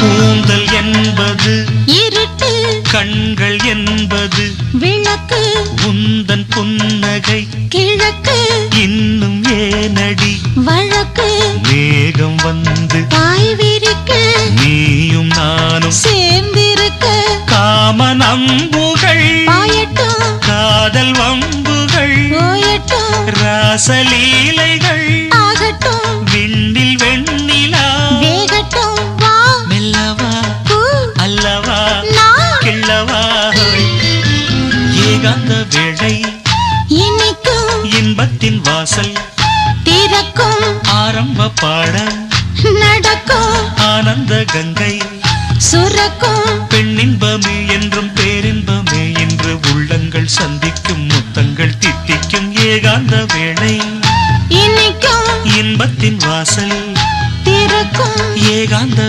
கூந்தல் என்பது இருட்டு கண்கள் என்பது விளக்கு உந்தன் புன்னகை கிழக்கு இன்னும் ஏனடி வழக்கு மேகம் வந்து பாய் விரிக்க நீயும் நானும் சேர்ந்திருக்க. காம நம்புகள் காதல் வம்புகள் ஓயட்டும் ஏகாந்த வேளை. இனிக்கும் இன்பத்தின் வாசல். திறக்கும் ஆரம்ப பாடம் நடக்கும் ஆனந்த கங்கை. சுரக்கும் பெண்ணின்பமே என்றும் பேரின்பமே என்று உள்ளங்கள் சந்திக்கும் முத்தங்கள் தித்திக்கும் ஏகாந்த வேளை. இனிக்கும் இன்பத்தின் வாசல். திறக்கும் ஏகாந்த